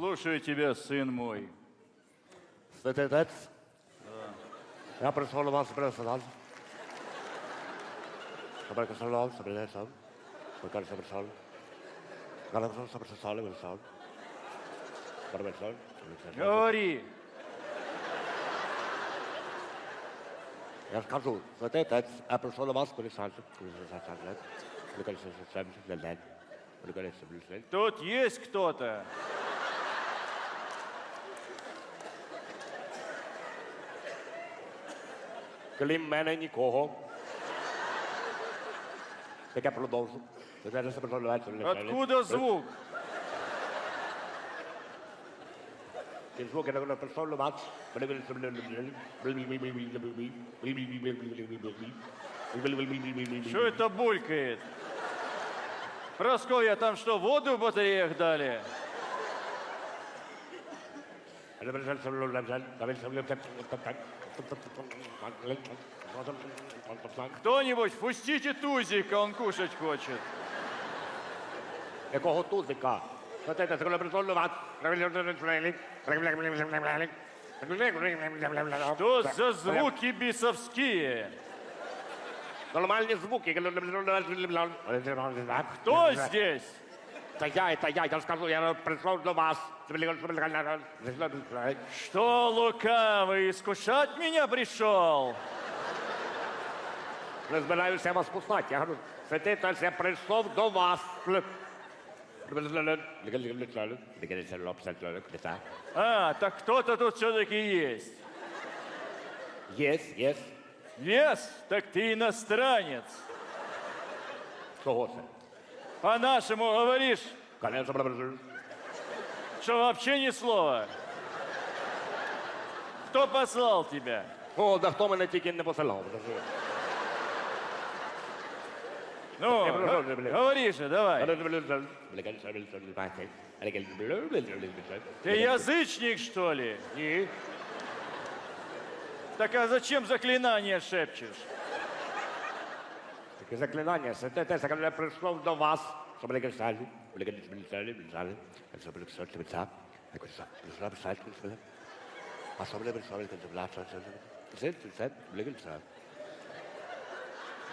Слушаю тебя, сын мой. Святий отець, я прийшов до вас пересадати. Щоб прийшов, щоб прийшов. Щоб прийшов, прийшов. Я прийшов, щоб прийшов, прийшов. Щоб прийшов, щоб прийшов. Говори. Я ж кажу, святий отець, я прийшов до вас пересадати. Пересадати. Пересадати. Пересадати. Тут есть кто-то. Крім мене нікого. Так я продовжу. Откуда звук? Ті звуки на прийшов до вас. Что это булькает? Просковья, там что, воду в батареях дали? Кто-нибудь, пустите тузика, он кушать хочет. Якого тузика? Смотрите, це коли прийшов вас. Что за звуки бисовские? Нормальні звуки. Кто здесь? Та я, та я, я скажу, я прийшов до вас. Что, лукавый, искушать меня пришел? Не збираюся вас пускати. Я говорю, святий отець, я прийшов до вас. А, так кто-то тут все-таки есть. Єс, єс. Вес? Так ты иностранец. Чого це? По-нашему говоришь, Конечно, что вообще ни слова. Кто послал тебя? О, да хто мене тільки не посилав. Ну, г- говори же, давай. Ты язычник, что ли? Ні. Так а зачем заклинание шепчешь? Таке заклинання, святе те, коли я прийшов до вас.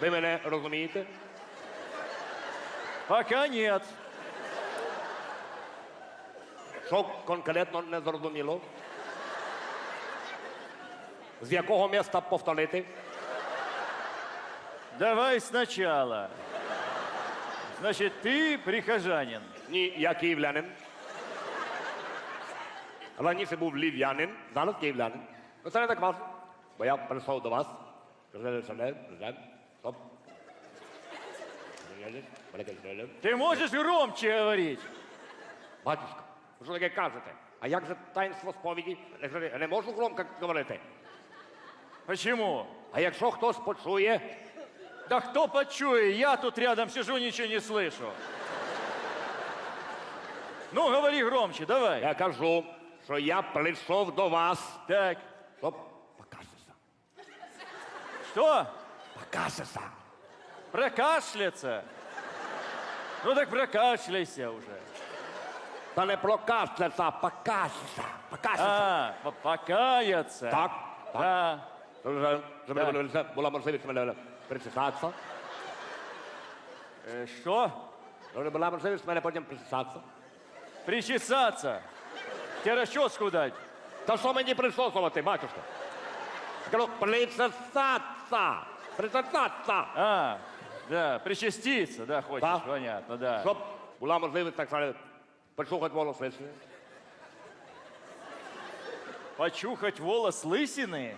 Ви мене розумієте? Пока нет. Що конкретно не зрозуміло? З якого міста повторити? Давай сначала. Значит, ты прихожанин. Ні, я київлянин. Раніше був львів'янин, зараз київлянин. Ну це не так важко. Бо я прийшов до вас. Стоп. Ты можешь громче говорить? Батюшка, ви що таке кажете? А як же таїнство сповіді? Не можу громко говорити. Почему? А якщо хтось почує, Да кто почует? Я тут рядом сижу, ничего не слышу. Ну, говори громче, давай. я кажу, що я прийшов до вас, Так, щоб покажеться. что? Покажеться. Прокашляться? Ну так прокашляйся уже. Та не прокашляться, покажеться. Покажеться. А, по- покаяться. Так, так. Да. Щоб була можливість мене присихатися. Э, Что? Щоб була можливість мене потім присихатися. Причесаться. Тебе расческу дать. Та що мені присосувати, батюшка? Кажу, присосатися. Присосатися. А, да, причаститься, да, хочешь, Да. понятно, да. Щоб була можливість, так сказати, почухати волос лисини. Почухать волос лысины?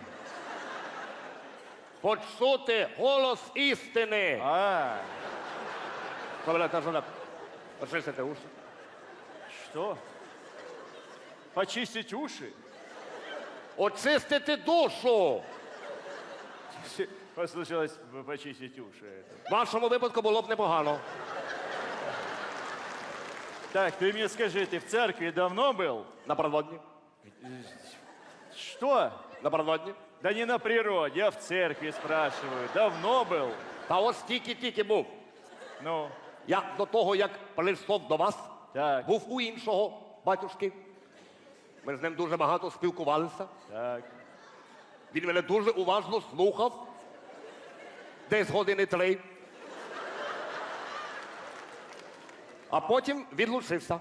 Почути голос істини. А, Що мене теж треба очистити уші. что? Почистить уши? Очистити душу. Послышалось п- почистить уши. это. В вашому випадку було б непогано. Так, ты мне скажи, ты в церкви давно был? Напередодні. Что? Напередодні. Да не на природе, я в церкви спрашиваю. Давно был? Та ось тільки-тільки був. Ну, Я до того, як прийшов до вас, так. був у іншого батюшки. Ми з ним дуже багато спілкувалися. Так. Він мене дуже уважно слухав. Десь години три. А потім відлучився.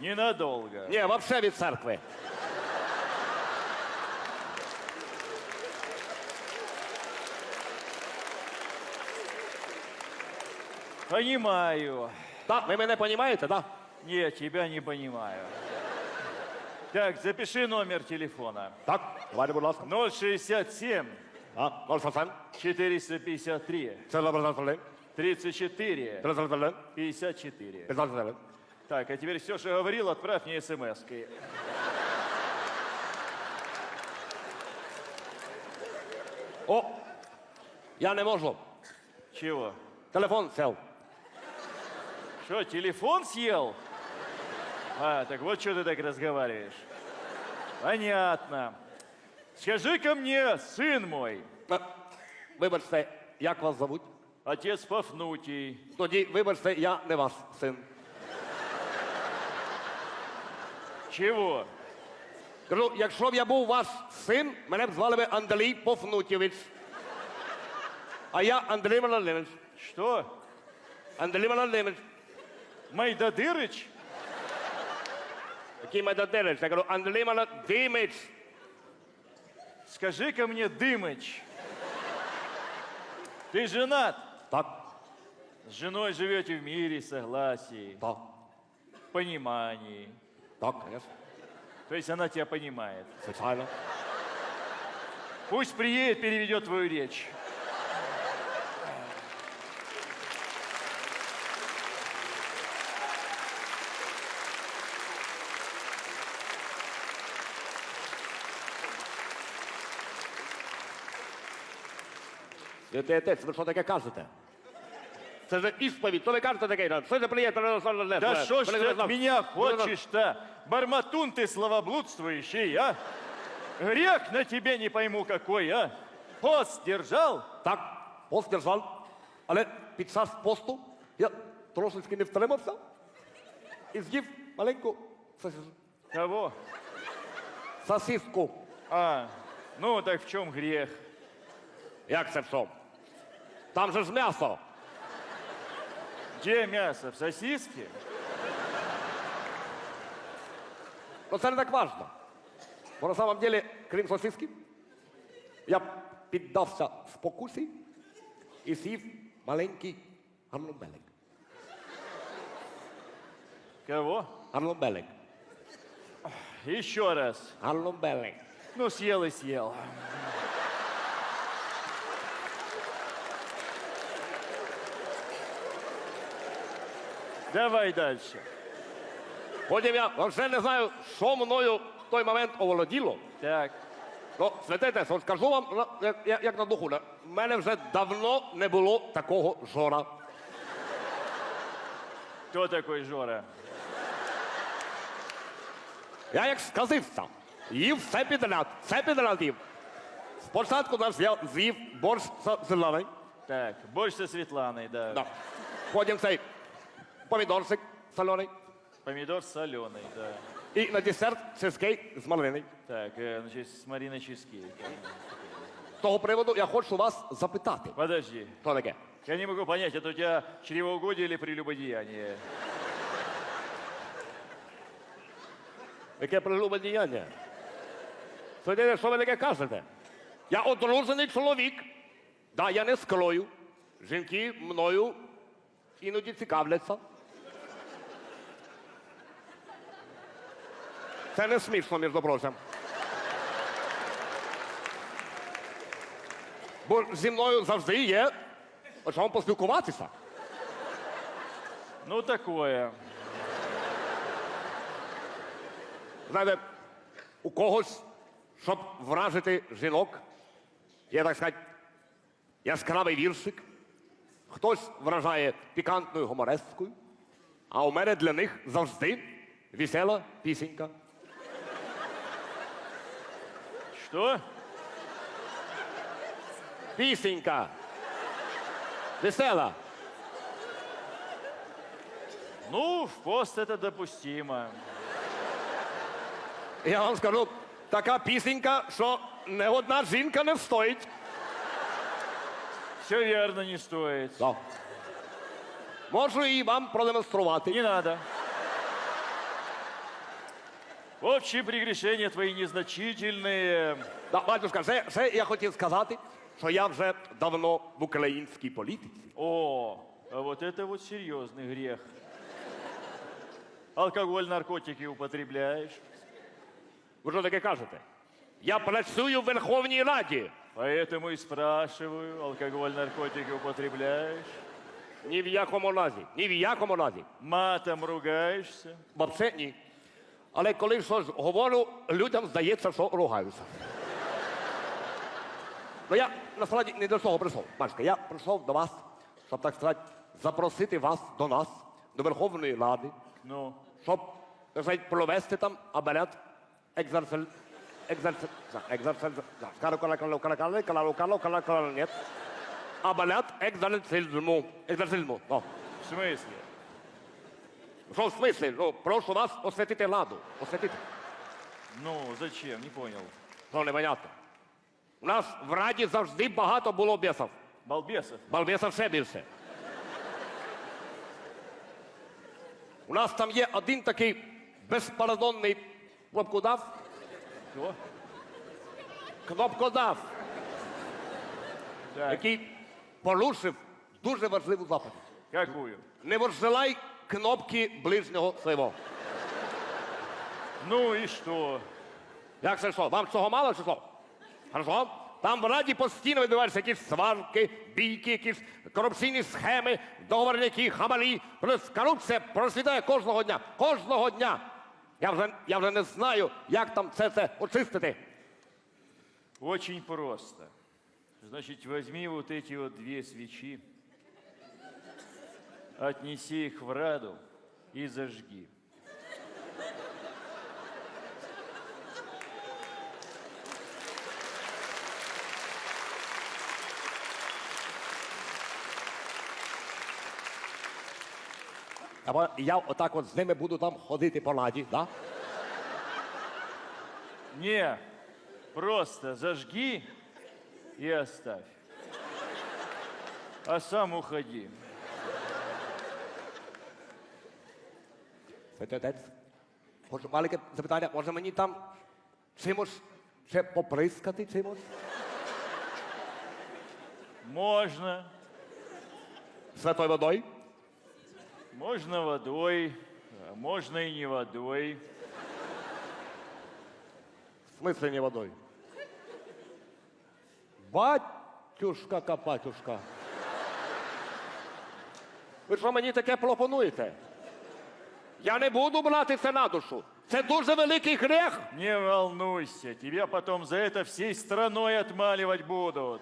Ненадолго. Ні, взагалі від церкви. Понимаю. Так, ви мене розумієте, так? Нет, тебя не понимаю. Так, запиши номер телефона. Так, давайте, будь ласка. 067 А, 067, 453 це добре, 34 33, 54. 15, Так, а теперь все, что говорил, отправь мне смс -кой. О, я не можу. Чего? Телефон сел. Что, телефон съел? А, так вот что ты так разговариваешь. Понятно. Скажи-ка мне, сын мой, Е, Вибачте, як вас зовуть? отец Пафнутий, Тоді, вибачте, я не ваш син. чего? Кажу, якщо б я був ваш син, мене б звали би Андрій Пофнутєвич. А я Андрій Володимирович. Что? Андрій Володимирович. Майдадырыч? Який Медадирович? Я кажу, Андрій Володимирович. Скажи-ка мне, Дымыч, ты женат? Так, С женой живете в мире, согласии, так, понимании. так, конечно. То есть она тебя понимает. Звичайно. Пусть приедет, переведет твою речь. Святий отець, ви що таке кажете? Це ж ісповідь, що ви кажете таке? Що це приємно? Да что ж ты от меня хочешь-то? Барматун ты словоблудствующий, а? Грех на тебе не пойму какой, а? Пост держал? Так, пост держав, але під час посту я трошечки не втримався і з'їв маленьку сосис- Кого? сосиску. А, ну так в чем грех? Як це в чому? Там же ж м'ясо. Где мясо? В сосиске? Ну це не так важно. Бо на самом деле, крім сосиски, я піддався спокусі і з'їв маленький гарнобелик. Кого? Гарнобелик. Еще раз. Гарнобелик. Ну, съел и съел. Давай дальше. Потім я вже не знаю, що мною в той момент оволоділо. Так, Ну, святите, скажу вам, як, як- як на духу, в мене вже давно не було такого жора. кто такой Жора? Я як сказився, їв все підряд, все підряд їв. Спочатку нас я з'їв борщ з зелений, Так, борщ со Светланой, да. да. потім цей помідорчик солений, Помидор соленый, да. і на десерт чизкейк з малини. Так, э, значит, с Мариной Чизкейк. З того приводу я хочу вас запитати. Подожди. Що таке? Я не могу понять, это у тебя чревоугодие или прелюбодеяние? Яке прилюбе діяння? Святите, що ви таке кажете? Я одружений чоловік. Да, я не скрою. Жінки мною іноді цікавляться. Це не смішно, між прочим. Бо зі мною завжди є о чому поспілкуватися. Ну, такое. Знаєте, у когось, щоб вражити жінок, є, так сказати, яскравий віршик. Хтось вражає пікантною гуморесткою, а у мене для них завжди весела пісенька. Что? Пісенька. Весела. Ну, в пост это допустимо. Я вам скажу, така пісенька, що не одна жінка не стоїть. Все верно, не стоит. Да. Можу і вам продемонструвати. Не надо. Общие прегрешения твои незначительные. Да, батюшка, ще, ще я хотів сказати, що я вже давно в українській політиці. О, а вот это вот серьезный грех. Алкоголь, наркотики употребляешь. Ви що таке кажете? Я працюю в Верховній Раді. Поэтому и спрашиваю, алкоголь, наркотики употребляешь? Ні в якому разі. Ні в якому разі. Матом ругаешься? Взагалі ні. Але коли щось говорю, людям здається, що ругаюся. Ну я насправді не до того прийшов. Бачите, я прийшов до вас, щоб так сказати, запросити вас до нас, до Верховної Ради, Ну, щоб сказати, провести там. Екзарсель. Екзарсель. Скажу, коли коли коли коли коли коли коли коли ні. Обряд екзарсизму. Екзарсизму. О. в смысле? Що в смислі? Ну, прошу вас освятити ладу. Освятити. Ну, зачем? Не понял. Що непонятно. У нас в Раді завжди багато було бісів. Балбесов? Балбесів ще більше. У нас там є один такий безпардонний кнопкодав. Что? Кнопкодав, Так, який порушив дуже важливу заповідь. какую? Не возжелай кнопки ближнього свого. Ну и что? Як це що? Вам цього мало чи що? Хорошо? Там в Раді постійно відбуваються якісь сварки, бійки, якісь корупційні схеми, договорняки, хамалі. Плюс корупція просвітає кожного дня. Кожного дня. Я вже, я вже не знаю, як там це, це очистити. Очень просто. Значит, возьми вот эти вот две свечи, отнеси их в Раду и зажги. Або я отак от з ними буду там ходити по раді, да? Не, просто зажги и оставь. А сам уходи. Святий Хочу маленьке запитання, може мені там чимось ще поприскати чимось? Можно, Святою водою? можно водой, а можно и не водой. В смысле не водой? Батюшка капатюшка. Ви що мені таке пропонуєте? Я не буду брати це на душу. Це дуже великий грех. Не волнуйся, тебя потом за это всей страной отмаливать будут.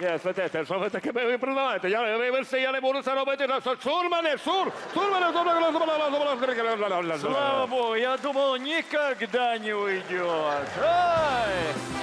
Ні, святете, що ви таке ви признаєте? Я, ви, все, я не буду це робити. Шур мене, шур! Шур мене! Слава Богу, я думал, никогда не уйдет. Ай!